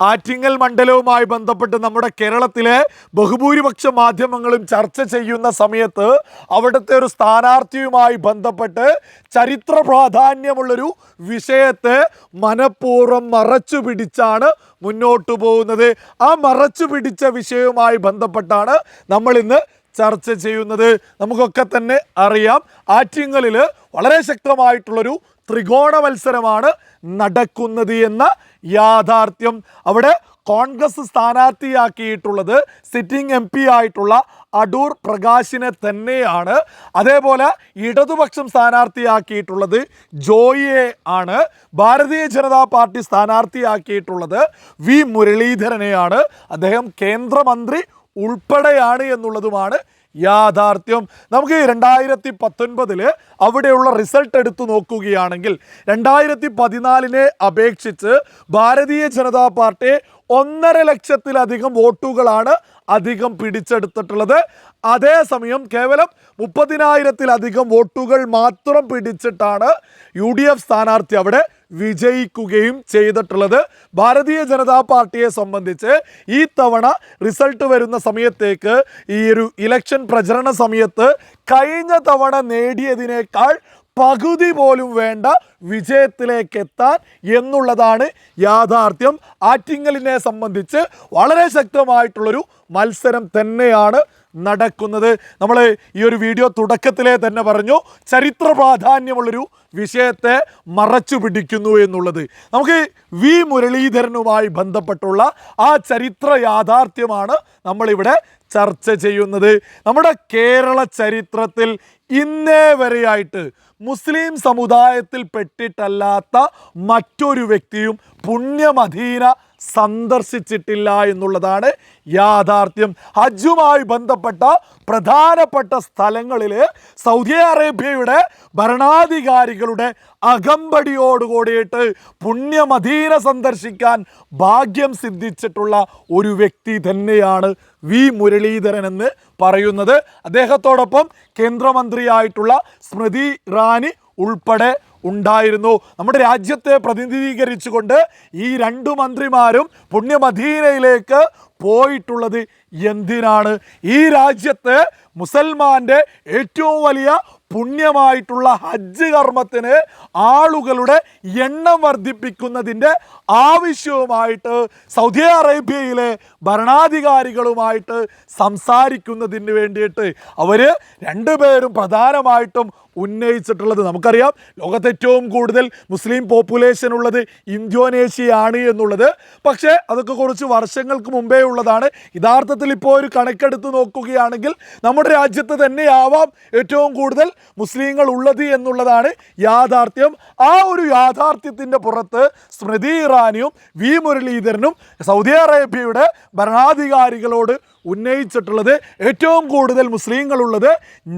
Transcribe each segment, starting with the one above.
ആറ്റിങ്ങൽ മണ്ഡലവുമായി ബന്ധപ്പെട്ട് നമ്മുടെ കേരളത്തിലെ ബഹുഭൂരിപക്ഷ മാധ്യമങ്ങളും ചർച്ച ചെയ്യുന്ന സമയത്ത് അവിടുത്തെ ഒരു സ്ഥാനാർത്ഥിയുമായി ബന്ധപ്പെട്ട് ചരിത്ര പ്രാധാന്യമുള്ളൊരു വിഷയത്തെ മനഃപൂർവം മറച്ചു പിടിച്ചാണ് മുന്നോട്ട് പോകുന്നത്. ആ മറച്ചു പിടിച്ച വിഷയവുമായി ബന്ധപ്പെട്ടാണ് നമ്മൾ ഇന്ന് ചർച്ച ചെയ്യുന്നത് നമുക്കൊക്കെ തന്നെ അറിയാം. ആറ്റിങ്ങലിൽ വളരെ ശക്തമായിട്ടുള്ളൊരു ത്രികോണ മത്സരമാണ് നടക്കുന്നത് എന്ന യാഥാർത്ഥ്യം അവിടെ കോൺഗ്രസ് സ്ഥാനാർത്ഥിയാക്കിയിട്ടുള്ളത് സിറ്റിംഗ് എം പി ആയിട്ടുള്ള അടൂർ പ്രകാശിനെ തന്നെയാണ്. അതേപോലെ ഇടതുപക്ഷം സ്ഥാനാർത്ഥിയാക്കിയിട്ടുള്ളത് ജോയിയെ ആണ്. ഭാരതീയ ജനതാ പാർട്ടി സ്ഥാനാർത്ഥിയാക്കിയിട്ടുള്ളത് വി മുരളീധരനെയാണ്. അദ്ദേഹം കേന്ദ്രമന്ത്രി ഉൾപ്പെടെയാണ് എന്നുള്ളതുമാണ് യാഥാർത്ഥ്യം. നമുക്ക് രണ്ടായിരത്തി പത്തൊൻപതിൽ അവിടെയുള്ള റിസൾട്ട് എടുത്തു നോക്കുകയാണെങ്കിൽ രണ്ടായിരത്തി പതിനാലിനെ അപേക്ഷിച്ച് ഭാരതീയ ജനതാ പാർട്ടി ഒന്നര ലക്ഷത്തിലധികം വോട്ടുകളാണ് അധികം പിടിച്ചെടുത്തിട്ടുള്ളത്. അതേസമയം കേവലം മുപ്പതിനായിരത്തിലധികം വോട്ടുകൾ മാത്രം പിടിച്ചിട്ടാണ് യു ഡി എഫ് സ്ഥാനാർത്ഥി അവിടെ വിജയിക്കുകയും ചെയ്തിട്ടുള്ളത് ഭാരതീയ ജനതാ പാർട്ടിയെ സംബന്ധിച്ച് ഈ തവണ റിസൾട്ട് വരുന്ന സമയത്തേക്ക് ഈ ഒരു ഇലക്ഷൻ പ്രചരണ സമയത്ത് കഴിഞ്ഞ തവണ നേടിയതിനേക്കാൾ പകുതി പോലും വേണ്ട വിജയത്തിലേക്ക് എത്താൻ എന്നുള്ളതാണ് യാഥാർത്ഥ്യം. ആറ്റിങ്ങലിനെ സംബന്ധിച്ച് വളരെ ശക്തമായിട്ടുള്ളൊരു മത്സരം തന്നെയാണ് നടക്കുന്നത്. നമ്മൾ ഈ ഒരു വീഡിയോ തുടക്കത്തിലേ തന്നെ പറഞ്ഞു. ചരിത്ര പ്രാധാന്യമുള്ളൊരു വിഷയത്തെ മറച്ചു പിടിക്കുന്നു എന്നുള്ളത്. നമുക്ക് വി മുരളീധരനുമായി ബന്ധപ്പെട്ടുള്ള ആ ചരിത്ര യാഥാർത്ഥ്യമാണ് നമ്മളിവിടെ ചർച്ച ചെയ്യുന്നത്. നമ്മുടെ കേരള ചരിത്രത്തിൽ ഇന്നേ വരെയായിട്ട് മുസ്ലിം സമുദായത്തിൽ പെട്ടിട്ടല്ലാത്ത മറ്റൊരു വ്യക്തിയും പുണ്യമധീന സന്ദർശിച്ചിട്ടില്ല എന്നുള്ളതാണ് യാഥാർത്ഥ്യം. ഹജ്ജുമായി ബന്ധപ്പെട്ട പ്രധാനപ്പെട്ട സ്ഥലങ്ങളിൽ സൗദി അറേബ്യയുടെ ഭരണാധികാരികളുടെ അകമ്പടിയോടുകൂടിയിട്ട് പുണ്യമദീന സന്ദർശിക്കാൻ ഭാഗ്യം സിദ്ധിച്ചിട്ടുള്ള ഒരു വ്യക്തി തന്നെയാണ് വി. മുരളീധരൻ എന്ന് പറയുന്നത്. അദ്ദേഹത്തോടൊപ്പം കേന്ദ്രമന്ത്രിയായിട്ടുള്ള സ്മൃതി ഇറാനി ഉൾപ്പെടെ ഉണ്ടായിരുന്നു. നമ്മുടെ രാജ്യത്തെ പ്രതിനിധീകരിച്ചുകൊണ്ട് ഈ രണ്ടു മന്ത്രിമാരും പുണ്യമദീനയിലേക്ക് പോയിട്ടുള്ളത് എന്തിനാണ്? ഈ രാജ്യത്ത് മുസൽമാന്റെ ഏറ്റവും വലിയ പുണ്യമായിട്ടുള്ള ഹജ്ജ് കർമ്മത്തിന് ആളുകളുടെ എണ്ണം വർദ്ധിപ്പിക്കുന്നതിന്റെ ആവശ്യവുമായിട്ട് സൗദി അറേബ്യയിലെ ഭരണാധികാരികളുമായിട്ട് സംസാരിക്കുന്നതിന് വേണ്ടിയിട്ട് അവർ രണ്ടുപേരും പ്രധാനമായിട്ടും ഉന്നയിച്ചിട്ടുള്ളത് നമുക്കറിയാം. ലോകത്ത് ഏറ്റവും കൂടുതൽ മുസ്ലിം പോപ്പുലേഷൻ ഉള്ളത് ഇന്തോനേഷ്യയാണ് എന്നുള്ളത്. പക്ഷേ അതൊക്കെ കുറച്ച് വർഷങ്ങൾക്ക് മുമ്പേ ഉള്ളതാണ്. യഥാർത്ഥത്തിൽ ഇപ്പോൾ ഒരു കണക്കെടുത്ത് നോക്കുകയാണെങ്കിൽ നമ്മുടെ രാജ്യത്ത് തന്നെയാവാം ഏറ്റവും കൂടുതൽ മുസ്ലിങ്ങൾ ഉള്ളത് എന്നുള്ളതാണ് യാഥാർത്ഥ്യം. ആ ഒരു യാഥാർത്ഥ്യത്തിന്റെ പുറത്ത് സ്മൃതി ഇറാനിയും വി മുരളീധരനും സൗദി അറേബ്യയുടെ ഭരണാധികാരികളോട് ഉന്നയിച്ചിട്ടുള്ളത് ഏറ്റവും കൂടുതൽ മുസ്ലിങ്ങളുള്ളത്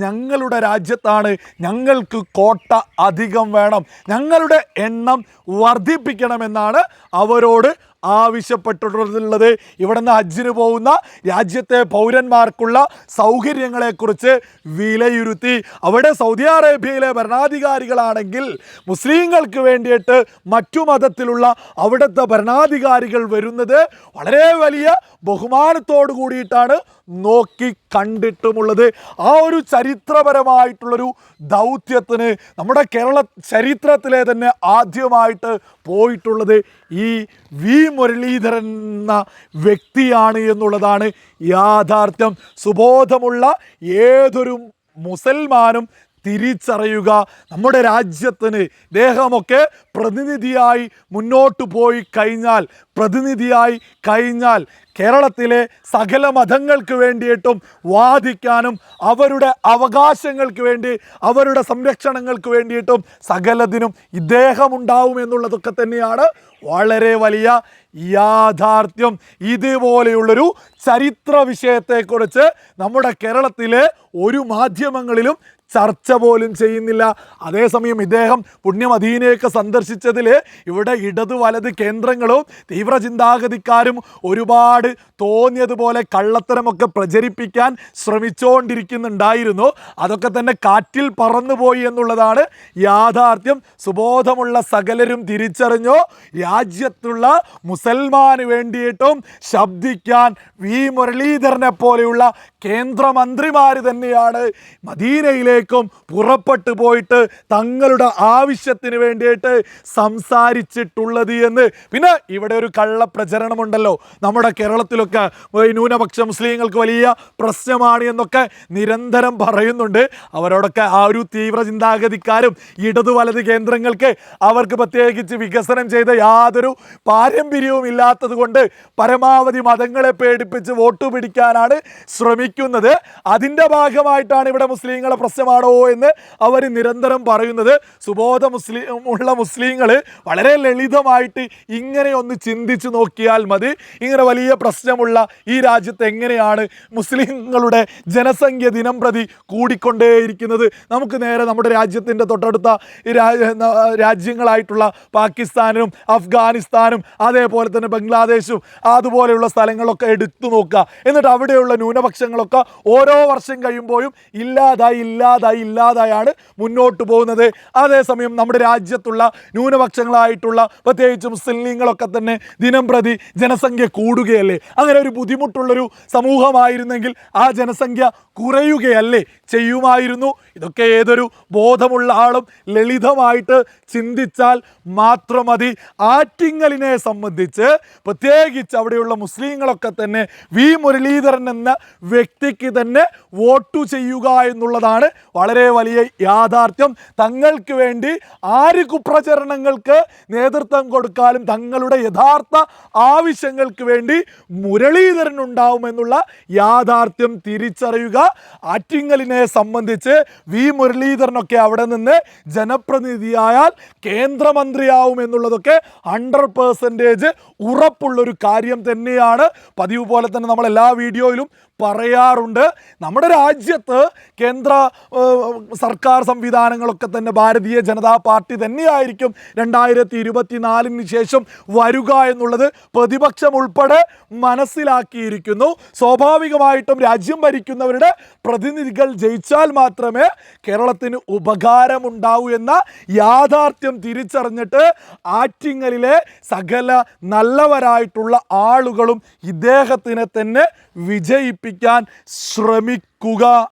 ഞങ്ങളുടെ രാജ്യത്താണ്. ഞങ്ങൾക്ക് കോട്ട അധികം വേണം. ഞങ്ങളുടെ എണ്ണം വർദ്ധിപ്പിക്കണമെന്നാണ് അവരോട് ആവശ്യപ്പെട്ടിട്ടുള്ളത്. ഇവിടെ നിന്ന് ഹജ്ജിന് പോകുന്ന രാജ്യത്തെ പൗരന്മാർക്കുള്ള സൗകര്യങ്ങളെക്കുറിച്ച് വിലയിരുത്തി. അവിടെ സൗദി അറേബ്യയിലെ ഭരണാധികാരികളാണെങ്കിൽ മുസ്ലിങ്ങൾക്ക് വേണ്ടിയിട്ട് മറ്റു മതത്തിലുള്ള അവിടുത്തെ ഭരണാധികാരികൾ വരുന്നത് വളരെ വലിയ ബഹുമാനത്തോടു കൂടിയിട്ടാണ് നോക്കി കണ്ടിട്ടുമുള്ളത്. ആ ഒരു ചരിത്രപരമായിട്ടുള്ളൊരു ദൗത്യത്തിന് നമ്മുടെ കേരള ചരിത്രത്തിലെ തന്നെ ആദ്യമായിട്ട് പോയിട്ടുള്ളത് ഈ വി മുരളീധരൻ എന്ന വ്യക്തിയാണ് എന്നുള്ളതാണ് യാഥാർത്ഥ്യം. സുബോധമുള്ള ഏതൊരു മുസൽമാനും തിരിച്ചറിയുക. നമ്മുടെ രാജ്യത്തിന് ദേഹമൊക്കെ പ്രതിനിധിയായി മുന്നോട്ട് പോയി കഴിഞ്ഞാൽ പ്രതിനിധിയായി കഴിഞ്ഞാൽ കേരളത്തിലെ സകല മതങ്ങൾക്ക് വേണ്ടിയിട്ടും വാദിക്കാനും അവരുടെ അവകാശങ്ങൾക്ക് വേണ്ടി അവരുടെ സംരക്ഷണങ്ങൾക്ക് വേണ്ടിയിട്ടും സകലതിനും ഇദ്ദേഹം ഉണ്ടാവും എന്നുള്ളതൊക്കെ തന്നെയാണ് വളരെ വലിയ യാഥാർത്ഥ്യം. ഇതുപോലെയുള്ളൊരു ചരിത്ര വിഷയത്തെക്കുറിച്ച് നമ്മുടെ കേരളത്തിലെ ഒരു മാധ്യമങ്ങളിലും ചർച്ച പോലും ചെയ്യുന്നില്ല. അതേസമയം ഇദ്ദേഹം പുണ്യമദീനയൊക്കെ സന്ദർശിച്ചതിൽ ഇവിടെ ഇടതു വലത് കേന്ദ്രങ്ങളും തീവ്ര ചിന്താഗതിക്കാരും ഒരുപാട് തോന്നിയതുപോലെ കള്ളത്തരമൊക്കെ പ്രചരിപ്പിക്കാൻ ശ്രമിച്ചുകൊണ്ടിരിക്കുന്നുണ്ടായിരുന്നു അതൊക്കെ തന്നെ കാറ്റിൽ പറന്നുപോയി എന്നുള്ളതാണ് യാഥാർത്ഥ്യം. സുബോധമുള്ള സകലരും തിരിച്ചറിഞ്ഞോ. രാജ്യത്തുള്ള മുസൽമാന് വേണ്ടിയിട്ടും ശബ്ദിക്കാൻ വി മുരളീധരനെ പോലെയുള്ള കേന്ദ്രമന്ത്രിമാർ തന്നെയാണ് മദീനയിലേക്കും പുറപ്പെട്ടു പോയിട്ട് തങ്ങളുടെ ആവശ്യത്തിന് വേണ്ടിയിട്ട് സംസാരിച്ചിട്ടുള്ളത് എന്ന്. പിന്നെ ഇവിടെ ഒരു കള്ള പ്രചരണമുണ്ടല്ലോ. നമ്മുടെ കേരളത്തിലൊക്കെ ന്യൂനപക്ഷ മുസ്ലിങ്ങൾക്ക് വലിയ പ്രശ്നമാണ് എന്നൊക്കെ നിരന്തരം പറയുന്നുണ്ട്. അവരോടൊക്കെ ആ ഒരു തീവ്ര ചിന്താഗതിക്കാരും ഇടതു വലത് കേന്ദ്രങ്ങൾക്ക് അവർക്ക് പ്രത്യേകിച്ച് വികസനം ചെയ്ത യാതൊരു പാരമ്പര്യവും ഇല്ലാത്തത് കൊണ്ട് പരമാവധി മതങ്ങളെ പേടിപ്പിച്ച് വോട്ട് പിടിക്കാനാണ് ശ്രമിക്കുന്നത്. അതിന്റെ ഭാഗമായിട്ടാണ് ഇവിടെ മുസ്ലിങ്ങളെ പ്രശ്നമാണോ എന്ന് അവർ നിരന്തരം പറയുന്നത്. സുബോധ മുസ്ലിം ഉള്ള മുസ്ലിങ്ങൾ വളരെ ലളിതമായിട്ട് ഇങ്ങനെ ഒന്ന് ചിന്തിച്ച് നോക്കിയാൽ മതി. ഇങ്ങനെ വലിയ പ്രശ്നമുള്ള ഈ രാജ്യത്ത് എങ്ങനെയാണ് മുസ്ലിങ്ങളുടെ ജനസംഖ്യ ദിനം പ്രതി കൂടിക്കൊണ്ടേയിരിക്കുന്നത്? നമുക്ക് നേരെ നമ്മുടെ രാജ്യത്തിന്റെ തൊട്ടടുത്ത രാജ്യങ്ങളായിട്ടുള്ള പാകിസ്ഥാനും അഫ്ഗാനിസ്ഥാനും അതേപോലെ തന്നെ ബംഗ്ലാദേശും അതുപോലെയുള്ള സ്ഥലങ്ങളൊക്കെ എടുത്തു നോക്കുക. എന്നിട്ട് അവിടെയുള്ള ന്യൂനപക്ഷങ്ങളൊക്കെ ഓരോ വർഷം കഴിയുമ്പോഴും ഇല്ലാതായി ഇല്ലാതായി ഇല്ലാതായാണ് മുന്നോട്ട് പോകുന്നത്. അതേസമയം നമ്മുടെ രാജ്യത്തുള്ള ന്യൂനപക്ഷങ്ങളായിട്ടുള്ള പ്രത്യേകിച്ച് മുസ്ലിങ്ങളൊക്കെ തന്നെ ദിനം പ്രതി ജനസംഖ്യ കൂടുകയല്ലേ? അങ്ങനെ ഒരു ബുദ്ധിമുട്ടുള്ളൊരു സമൂഹമായിരുന്നെങ്കിൽ ആ ജനസംഖ്യ കുറയുകയല്ലേ ചെയ്യുമായിരുന്നു. ഇതൊക്കെ ഏതൊരു ബോധമുള്ള ആളും ലളിതമായിട്ട് ചിന്തിച്ചാൽ മാത്രം മതി ആറ്റിങ്ങലിനെ സംബന്ധിച്ച് പ്രത്യേകിച്ച് അവിടെയുള്ള മുസ്ലിങ്ങളൊക്കെ തന്നെ വി മുരളീധരൻ എന്ന വ്യക്തിക്ക് തന്നെ വോട്ടു ചെയ്യുക എന്നുള്ളതാണ് വളരെ വലിയ യാഥാർത്ഥ്യം. തങ്ങൾക്ക് വേണ്ടി ആര് കുപ്രചരണങ്ങൾക്ക് നേതൃത്വം കൊടുക്കാനും തങ്ങളുടെ യഥാർത്ഥ ആവശ്യങ്ങൾക്ക് വേണ്ടി മുരളീധരൻ ഉണ്ടാവുമെന്നുള്ള യാഥാർത്ഥ്യം തിരിച്ചറിയുക. ആറ്റിങ്ങലിനെ സംബന്ധിച്ച് വി. മുരളീധരനൊക്കെ അവിടെ നിന്ന് ജനപ്രതിനിധിയായാൽ കേന്ദ്രമന്ത്രിയാവും എന്നുള്ളതൊക്കെ ഹൺഡ്രഡ് പേഴ്സന്റേജ് ഉറപ്പുള്ളൊരു കാര്യം തന്നെയാണ്. പതിവ് പോലെ തന്നെ നമ്മൾ എല്ലാ വീഡിയോയിലും പറയാറുണ്ട്. നമ്മുടെ രാജ്യത്ത് കേന്ദ്ര സർക്കാർ സംവിധാനങ്ങളൊക്കെ തന്നെ ഭാരതീയ ജനതാ പാർട്ടി തന്നെയായിരിക്കും രണ്ടായിരത്തി ഇരുപത്തിനാലിന് ശേഷം വരിക എന്നുള്ളത് പ്രതിപക്ഷം ഉൾപ്പെടെ മനസ്സിലാക്കിയിരിക്കുന്നു. സ്വാഭാവികമായിട്ടും രാജ്യം ഭരിക്കുന്നവരുടെ പ്രതിനിധികൾ ജയിച്ചാൽ മാത്രമേ കേരളത്തിന് ഉപകാരമുണ്ടാവൂ എന്ന യാഥാർത്ഥ്യം തിരിച്ചറിഞ്ഞിട്ട് ആറ്റിങ്ങലിലെ സകല നല്ലവരായിട്ടുള്ള ആളുകളും ഇദ്ദേഹത്തിനെ തന്നെ വിജയിപ്പിക്കാൻ ശ്രമിക്കുക.